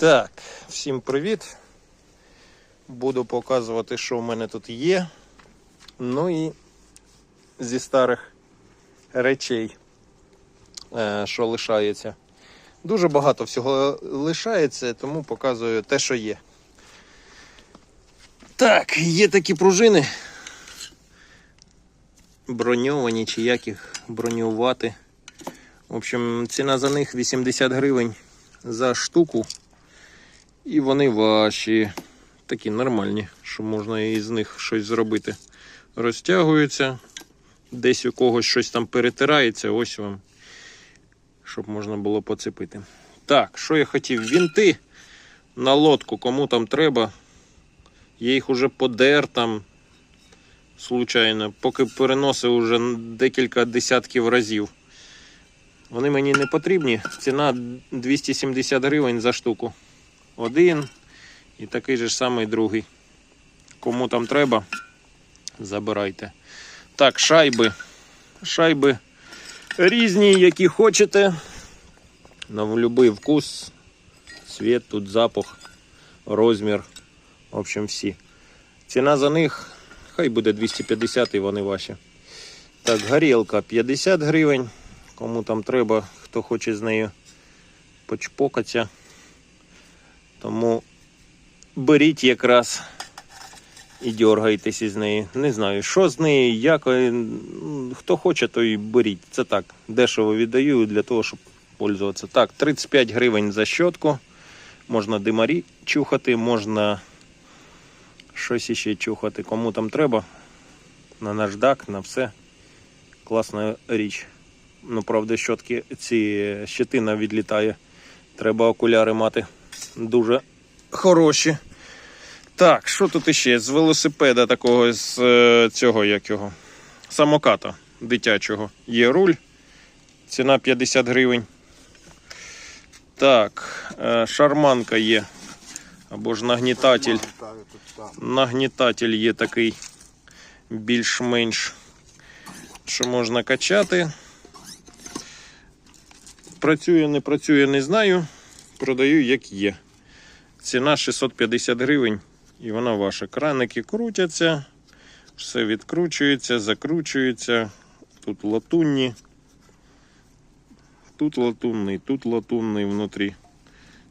Так, всім привіт. Буду показувати, що в мене тут є. Ну і зі старих речей, е, що лишається. Дуже багато всього лишається, тому показую те, що є. Так, є такі пружини. Броньовані чи як їх бронювати. В общем, ціна за них 80 гривень за штуку. І вони ваші. Такі нормальні, що можна із них щось зробити. Розтягуються, десь у когось щось там перетирається, ось вам, щоб можна було поцепити. Так, що я хотів? Вінти на лодку, кому там треба. Я їх уже подер там, случайно, поки переносив уже декілька десятків разів. Вони мені не потрібні. Ціна 270 гривень за штуку. Один і такий же ж самий другий. Кому там треба, забирайте. Так, шайби. Шайби різні, які хочете. На будь-який вкус, цвіт, тут запах, розмір. В общем, всі. Ціна за них хай буде 250 і вони ваші. Так, горілка 50 гривень. Кому там треба, хто хоче з нею почпокатися. Тому беріть якраз і дергайтесь із неї. Не знаю, що з нею, як. е, Хто хоче, то і беріть. Це так, дешево віддаю для того, щоб пользуватися. Так, 35 гривень за щотку. Можна димарі чухати, можна щось іще чухати. Кому там треба. На наждак, на все. Класна річ. Ну, правда, щотки, ці щетина відлітає. Треба окуляри мати. Дуже хороші. Так, що тут іще? З велосипеда такого, з е, цього як його? Самоката дитячого. Є руль. Ціна 50 гривень. Так, е, шарманка є. Або ж нагнітатель. Нагнітатель є такий більш-менш, що можна качати. Працює, не працює, не знаю. Продаю як є. Ціна 650 гривень і вона ваша. Краники крутяться, все відкручується, закручується. Тут латунні. Тут латунний, тут латунний внутрі.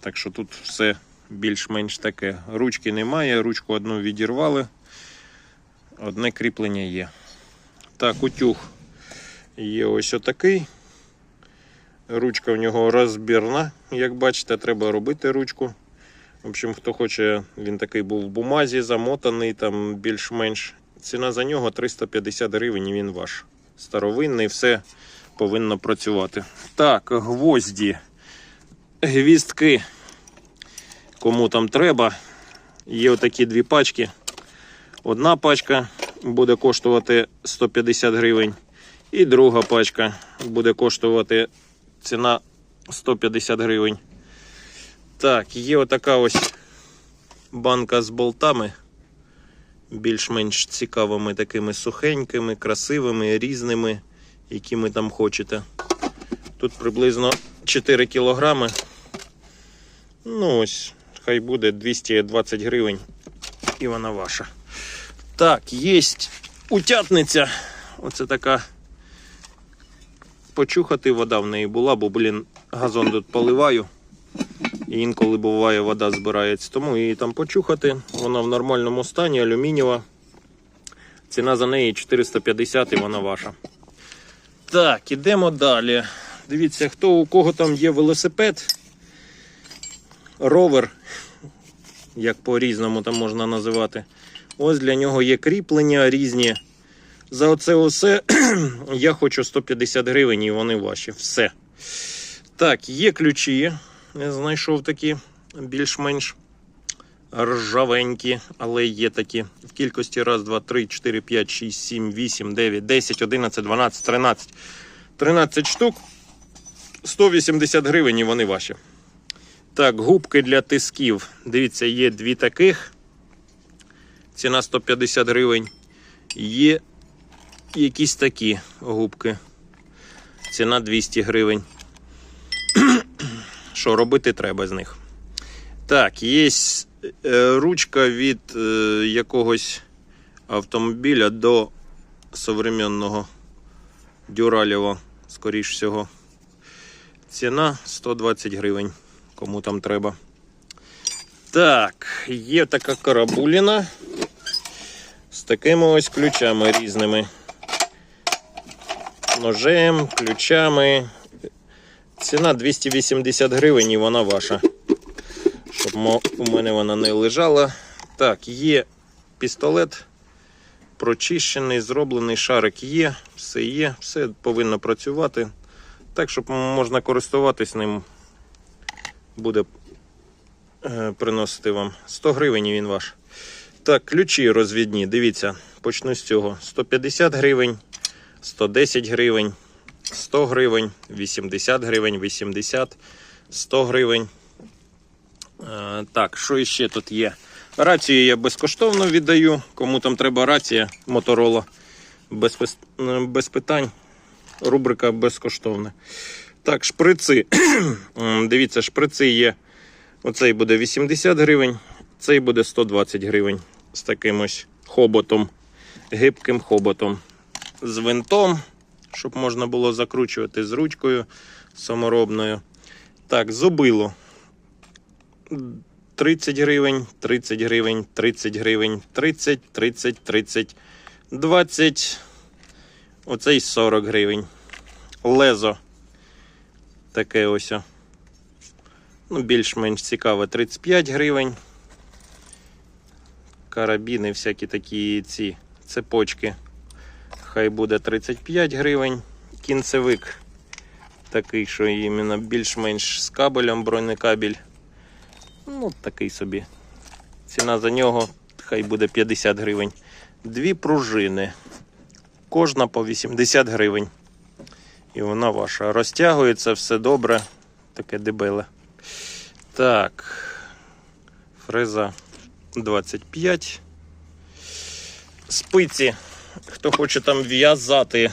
Так що тут все більш-менш таке. Ручки немає, ручку одну відірвали. Одне кріплення є. Так, утюг є ось отакий. Ручка в нього розбірна, як бачите, треба робити ручку. В общем, хто хоче, він такий був в бумазі, замотаний, там більш-менш. Ціна за нього 350 гривень і він ваш. Старовинний, все повинно працювати. Так, гвозді, гвіздки. Кому там треба. Є отакі дві пачки. Одна пачка буде коштувати 150 гривень. І друга пачка буде коштувати ціна 150 гривень. Так, є отака ось банка з болтами. Більш-менш цікавими такими сухенькими, красивими, різними, які ми там хочете. Тут приблизно 4 кілограми. Ну ось, хай буде 220 гривень. І вона ваша. Так, є утятниця. Оце така почухати вода в неї була, бо, блін, газон тут поливаю. І інколи буває, вода збирається. Тому її там почухати. Вона в нормальному стані, алюмінієва. Ціна за неї 450 і вона ваша. Так, ідемо далі. Дивіться, хто у кого там є велосипед, ровер, як по-різному там можна називати. Ось для нього є кріплення різні. За оце усе я хочу 150 гривень і вони ваші. Все. Так, є ключі. Я знайшов такі більш-менш ржавенькі, але є такі в кількості 1, 2, 3, 4, 5, 6, 7, 8, 9, 10, 11, 12, 13. 13 штук. 180 гривень і вони ваші. Так, губки для тисків. Дивіться, є дві таких. Ціна 150 гривень. Є якісь такі губки. Ціна 200 гривень. Що робити треба з них? Так, є е, ручка від е, якогось автомобіля до современного Дюралєва, скоріш всього. Ціна 120 гривень, кому там треба. Так, є така карабуліна з такими ось ключами різними. Ножем, ключами. Ціна 280 гривень і вона ваша. Щоб у мене вона не лежала. Так, є пістолет прочищений, зроблений, шарик є, все є, все повинно працювати. Так, щоб можна користуватись ним, буде е, приносити вам 100 гривень він ваш. Так, ключі розвідні, дивіться, почну з цього. 150 гривень, 110 гривень, 100 гривень, 80 гривень, 80, 100 гривень. Е, так, що іще тут є? Рацію я безкоштовно віддаю. Кому там треба рація Моторола. Без, е, без питань. Рубрика безкоштовна. Так, шприци. Дивіться, шприци є. Оцей буде 80 гривень, цей буде 120 гривень з таким ось хоботом, гибким хоботом. З винтом, щоб можна було закручувати з ручкою саморобною. Так, зубило. 30 гривень, 30 гривень, 30 гривень, 30, 30, 30, 20. Оцей 40 гривень. Лезо. Таке ось. Ну, більш-менш цікаве 35 гривень. Карабіни, всякі такі ці цепочки. Хай буде 35 гривень. Кінцевик такий, що іменно більш-менш з кабелем, бронекабель. Ну, такий собі. Ціна за нього хай буде 50 гривень. Дві пружини. Кожна по 80 гривень. І вона ваша. Розтягується все добре. Таке дебеле. Так. Фреза 25. Спиці. Хто хоче там в'язати.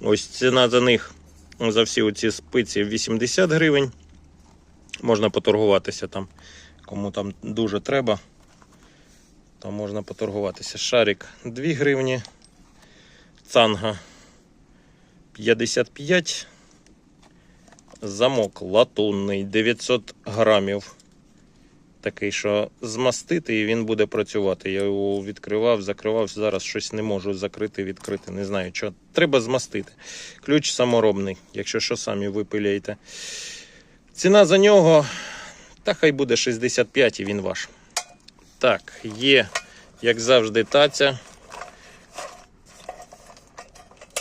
Ось ціна за них. За всі оці спиці 80 гривень. Можна поторгуватися там. Кому там дуже треба, то можна поторгуватися. Шарик 2 гривні. Цанга 55. Замок латунний 900 грамів. Такий, що змастити і він буде працювати. Я його відкривав, закривав, зараз щось не можу закрити, відкрити. Не знаю, що. Треба змастити. Ключ саморобний, якщо що самі випиляєте. Ціна за нього, та хай буде 65 і він ваш. Так, є, як завжди, таця.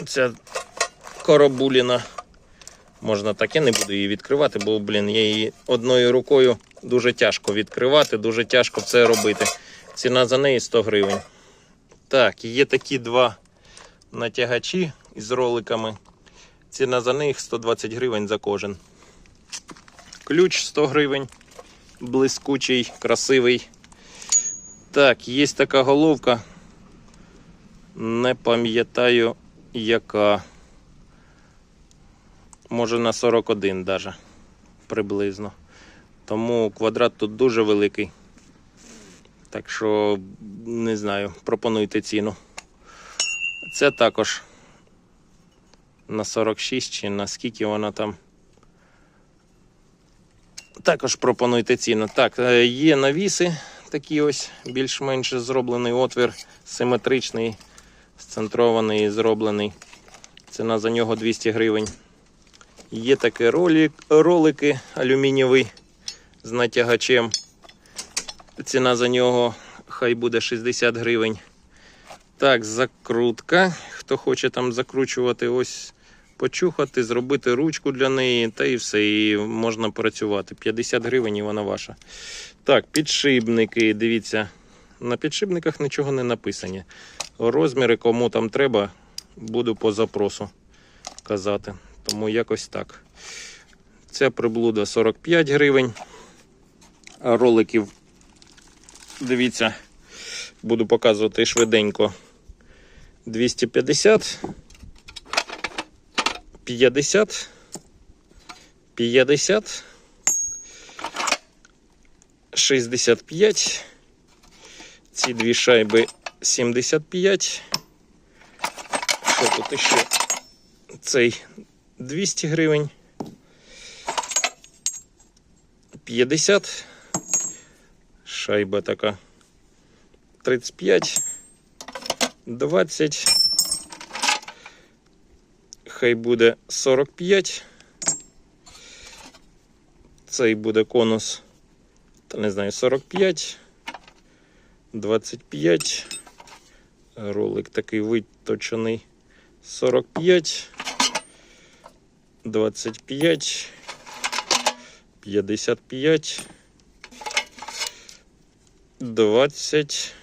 Ця коробуліна. Можна так, я не буду її відкривати, бо, блін, я її одною рукою дуже тяжко відкривати, дуже тяжко це робити. Ціна за неї 100 гривень. Так, є такі два натягачі із роликами. Ціна за них 120 гривень за кожен. Ключ 100 гривень. Блискучий, красивий. Так, є така головка. Не пам'ятаю, яка. Може на 41 даже приблизно. Тому квадрат тут дуже великий. Так що, не знаю, пропонуйте ціну. Це також на 46 чи на скільки вона там. Також пропонуйте ціну. Так, е, є навіси такі ось, більш-менш зроблений отвір, симетричний, сцентрований, зроблений. Ціна за нього 200 гривень. Є такі ролик, ролики алюмінієвий з натягачем. Ціна за нього хай буде 60 гривень. Так, закрутка. Хто хоче там закручувати, ось почухати, зробити ручку для неї, та і все, і можна працювати. 50 гривень і вона ваша. Так, підшипники, дивіться, на підшипниках нічого не написані. Розміри, кому там треба, буду по запросу казати. Тому якось так. Ця приблуда 45 гривень. Роликів, дивіться, буду показувати швиденько. 250, 50, 50, 65. Ці дві шайби 75. Що тут іще? Цей 200 гривень. 50. Шайба така. 35. 20. Хай буде 45. Цей буде конус. Та не знаю, 45. 25. Ролик такий виточений. 45. 25. 55. 20.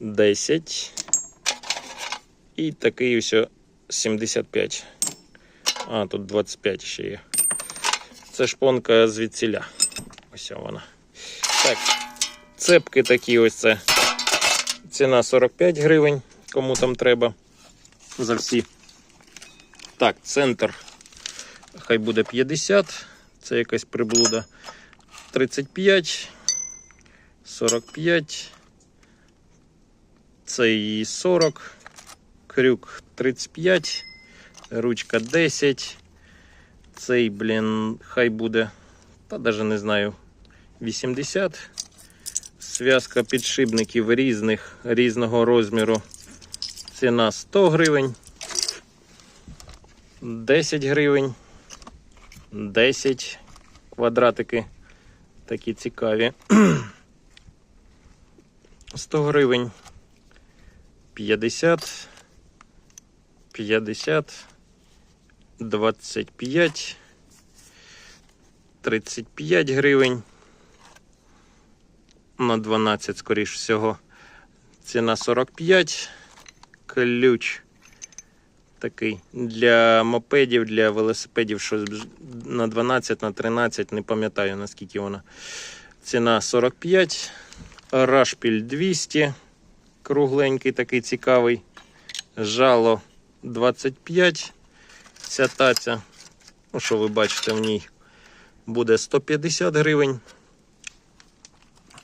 10. І такий ось 75. А, тут 25 ще є. Це шпонка звідсіля. Ось вона. Так, цепки такі ось це. Ціна 45 гривень, кому там треба. За всі. Так, центр. Хай буде 50. Це якась приблуда. 35. 45. Це і 40. Крюк 35. Ручка 10. Цей, блін, хай буде. Та навіть не знаю. 80. Зв'язка підшипників різних, різного розміру. Ціна 100 гривень. 10 гривень. 10 квадратики. Такі цікаві. 100 гривень. 50. 50. 25. 35 гривень. На 12, скоріш всього. Ціна 45. Ключ такий для мопедів, для велосипедів, що на 12, на 13, не пам'ятаю наскільки вона. Ціна 45. Рашпіль 200. Кругленький такий цікавий. Жало 25. Ця таця, ну що ви бачите в ній, буде 150 гривень.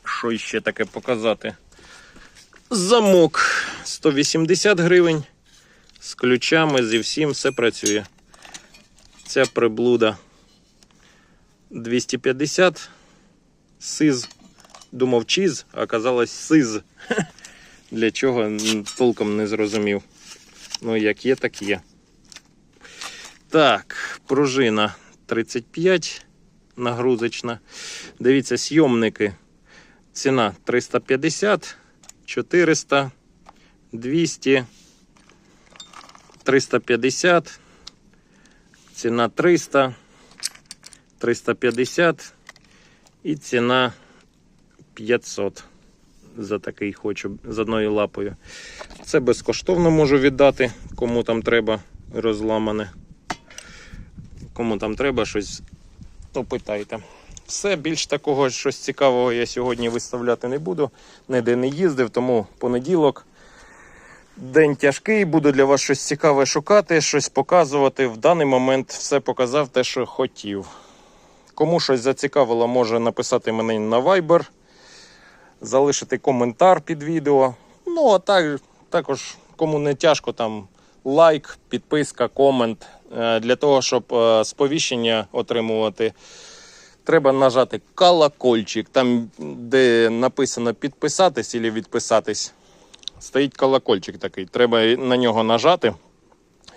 Що ще таке показати? Замок 180 гривень. З ключами, зі всім все працює. Ця приблуда 250. Сиз. Думав чіз, а оказалось сиз. Для чого толком не зрозумів. Ну, як є, так є. Так, пружина 35 нагрузочна. Дивіться, сйомники. Ціна 350, 400, 200, 350, ціна 300, 350 і ціна 500 за такий хочу з одною лапою. Це безкоштовно можу віддати, кому там треба розламане. Кому там треба щось, то питайте. Все, більш такого щось цікавого я сьогодні виставляти не буду. Ніде не їздив, тому понеділок. День тяжкий, буду для вас щось цікаве шукати, щось показувати. В даний момент все показав те, що хотів. Кому щось зацікавило, може написати мені на Viber, залишити коментар під відео. Ну, а так, також, кому не тяжко, там лайк, підписка, комент. Е, Для того, щоб е, сповіщення отримувати, треба нажати колокольчик. Там, де написано підписатись або відписатись, стоїть колокольчик такий. Треба на нього нажати,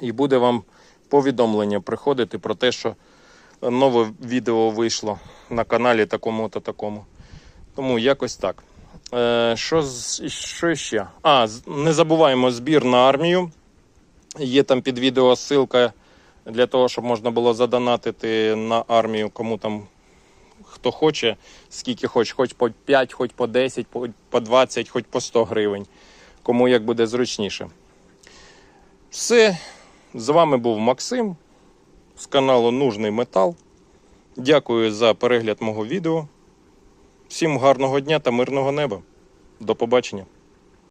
і буде вам повідомлення приходити про те, що нове відео вийшло на каналі такому-то такому. Тому якось так. Е, що, що ще? А, не забуваємо збір на армію. Є там під відео ссылка для того, щоб можна було задонатити на армію, кому там хто хоче, скільки хоче, хоч по 5, хоч по 10, по- по 20, хоч по 100 гривень. Кому як буде зручніше. Все. З вами був Максим з каналу Нужний Метал. Дякую за перегляд мого відео. Всім гарного дня та мирного неба. До побачення.